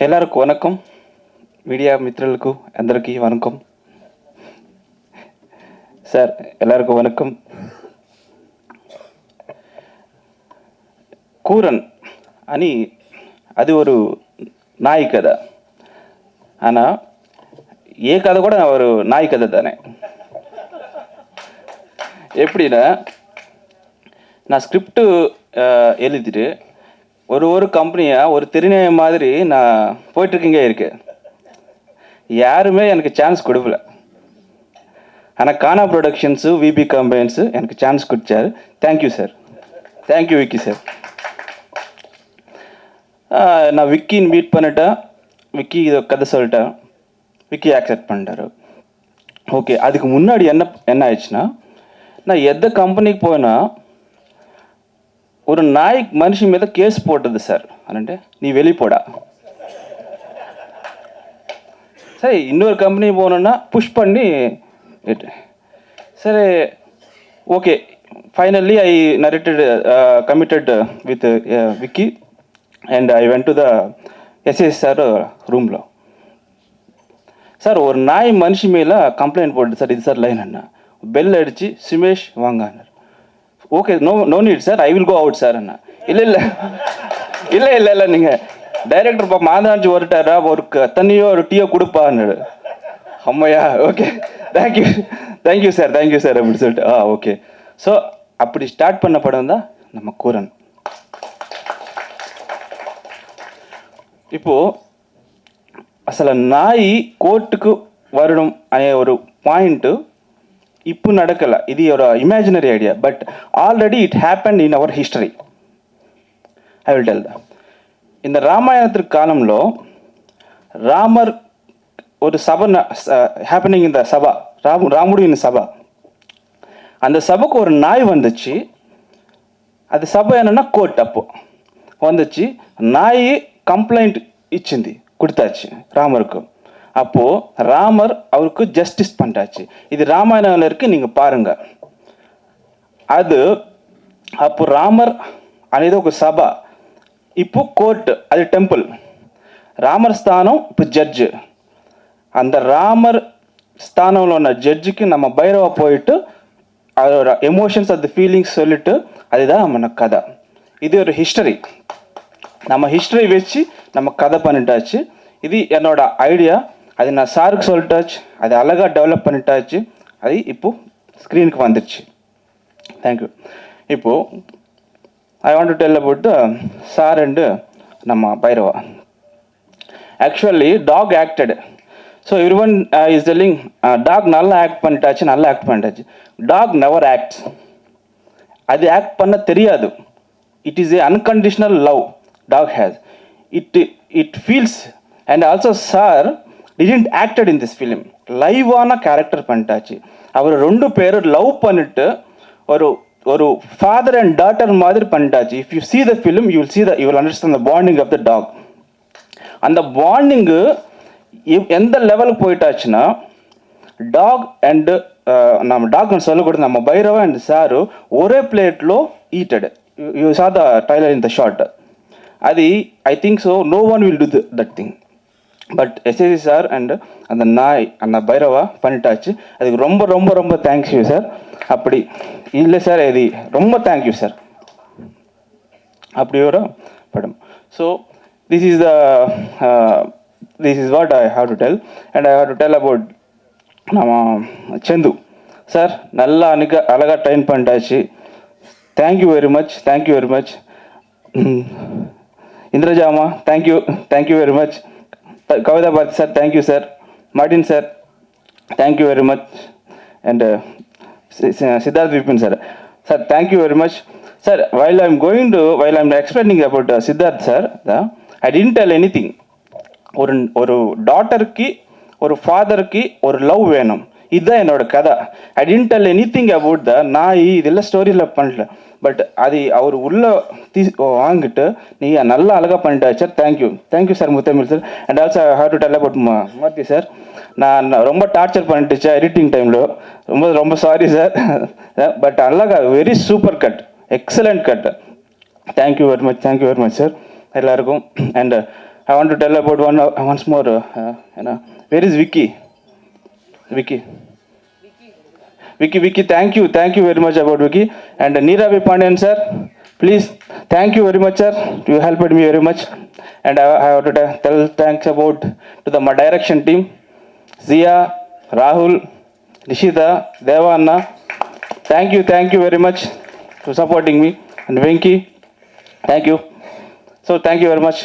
ಎಲ್ಲರಿಗೂ ವಣಕಂ మీడియా మిత్రులకు అందరికీ వణకం సార్ எல்லாருக்கும் வணக்கம் కూరన్ అని అది ஒரு நாய் கதை ஆனால் ఏ కథ కూడా ஒரு நாய் கதை தானே எப்படின்னா நான் ஸ்கிரிப்டு எழுதிட்டு ஒரு ஒரு கம்பெனியாக ஒரு திருநெய் மாதிரி நான் போயிட்டுருக்கீங்க இருக்கு. யாருமே எனக்கு சான்ஸ் கொடுக்கல. ஆனால் கானா ப்ரொடக்ஷன்ஸு விபி கம்பெனிஸு எனக்கு சான்ஸ் கொடுத்தாரு. Thank you sir thank you Vicky sir நான் விக்கின்னு மீட் பண்ணிட்டேன். விக்கி இதை கதை சொல்லிட்டேன் விக்கி ஆக்செப்ட் பண்ணிட்டாரு. ஓகே அதுக்கு முன்னாடி என்ன என்ன ஆயிடுச்சுன்னா நான் எந்த கம்பெனிக்கு போனால் ஒரு நாய் మనిషి మీద కేసు పోతుంది సార్ అనంటే నీ వెళ్ళిపోడా సరే இன்னொரு கம்பெனி போனோன்னா புஷ் பண்ணி it. சரி okay finally I narrated committed with Vicky and I went to the SS sir ரூமில் சார் ஒரு நாய் மனுஷி மேலே கம்ப்ளைண்ட் போட்டு சார் இது சார் லைன் அண்ணா பெல் அடிச்சு சுமேஷ் வாங்க அண்ணார் okay no no need sir I will go out sir என்ன இல்லை இல்லை. இல்லை இல்லை இல்லை நீங்கள் டைரக்டர் இப்போ மாதாஞ்சி வருட்டாரா ஒரு தண்ணியோ ஒரு டீயோ கொடுப்பான்னு அம்மையா okay thank you thank you sir thank you sir அப்படின்னு சொல்லிட்டு. ஆ ஓகே ஸோ அப்படி ஸ்டார்ட் பண்ண படம் தான் நம்ம கூரன் இப்போது அசல நாய் கோர்ட்டுக்கு வரணும் ஒரு பாயிண்ட்டு இப்போ நடக்கலை இது ஒரு imaginary idea but already it happen in our history I will tell இந்த రామాయణత్రి కాలంలో రామర్ ஒரு சபை ஹேப்பனிங் இந்த சபா ராம் ராமுடியின் சபா அந்த சபைக்கு ஒரு நாய் வந்துச்சு అది సభ ఏనన్నా కోర్ట్ అప్పు వందొచ్చి నాయి కంప్లైంట్ ఇచ్చింది కుడతాచి రామర్కు அப்போ ராமர் அவருக்கு ஜஸ்டிஸ் பண்ணிட்டாச்சு இது ராமாயணம்ல இருக்கு நீங்க பாருங்க அது அப்போ ராமர் అనేది ఒక సభ இப்போ కోర్ట్ అది టెంపుల్ రామర్ స్థానం ఇప్పుడు జడ్జ్ அந்த ராமர் ஸ்தானம்ல ఉన్న ஜட்ஜுக்கு நம்ம பைரவா போயிட்டு அதோட எமோஷன்ஸ் அந்த ஃபீலிங்ஸ் சொல்லிட்டு அதுதான் நம்ம கதை இது ஒரு ஹிஸ்டரி நம்ம ஹிஸ்டரி வச்சு நம்ம கதை பண்ணிட்டாச்சு இது என்னோட ஐடியா அது நான் சாருக்கு சொல்லிட்டாச்சு அது அழகாக டெவலப் பண்ணிட்டாச்சு அது இப்போ ஸ்க்ரீனுக்கு வந்துடுச்சு தேங்க்யூ இப்போது I want to tell about sir and நம்ம Bhairava actually dog acted so everyone is telling dog நல்லா ஆக்ட் பண்ணிட்டாச்சு நல்லா ஆக்ட் பண்ணிட்டாச்சு டாக் நெவர் ஆக்ட் அது ஆக்ட் பண்ண தெரியாது it is a unconditional love dog has it it feels and also sir didn't acted in this film லைவான character பண்ணிட்டாச்சு. அவர் ரெண்டு பேரும் லவ் பண்ணிட்டு ஒரு ஒரு ஃபாதர் அண்ட் டாட்டர் மாதிரி பண்ணிட்டாச்சு. If you see the film you will see the you will understand the bonding of the dog அந்த bonding எந்த லெவலுக்கு போயிட்டாச்சுன்னா டாக் అండ్ நம்ம டாக்னு అని చల్లకూడదు నమ్మ భైరవ అండ్ సారు ఒరే ప్లేట్లో eated you saw the trailer in the short అది I think so no one will do that thing but SSC sir and அந்த நாய் அந்த பைரவா பண்ணிட்டாச்சு. அதுக்கு ரொம்ப ரொம்ப ரொம்ப தேங்க்யூ சார் அப்படி இல்லை சார் இது ரொம்ப தேங்க்யூ சார் அப்படி ஒரு படம். So this is the this is what I have to tell and I have to tell about நம்ம செந்து சார் நல்லா அணுக அழகாக train பண்ணிட்டாச்சு. Thank you very much thank you very much இந்திரஜாமா thank you thank you very much Kavitha Bharathi sir thank you sir Martin sir thank you very much and Siddharth Vipin sir sir thank you very much sir while I'm going to while I'm explaining about Siddharth sir I didn't tell anything ஒரு ஒரு டாட்டருக்கு ஒரு ஃபாதருக்கு ஒரு love வேணும். இதுதான் என்னோட கதை. I didn't tell anything about the நான் இதெல்லாம் ஸ்டோரியில் பண்ணல. பட் அது அவர் உள்ளே தீ வாங்கிட்டு நீ நல்லா அழகாக பண்ணிட்டா sir thank you thank you sir Muthamizh sir and also have to tell about Marthi sir நான் ரொம்ப டார்ச்சர் பண்ணிட்டுச்சு எடிட்டிங் டைமில் ரொம்ப ரொம்ப சாரி சார் பட் அழகா very super cut excellent cut thank you very much thank you very much sir எல்லாருக்கும். And I want to டெல்ல about one once more ஏன்னா very is Vicky Vicky Vicky Vicky thank you thank you very much about Vicky and Neeravi Pandian sir please thank you very much sir you helped me very much and I have tell thanks about to the మా direction team Jiya Rahul Nishitha Deva అన్న thank you thank you very much to supporting me and Venky thank you so thank you very much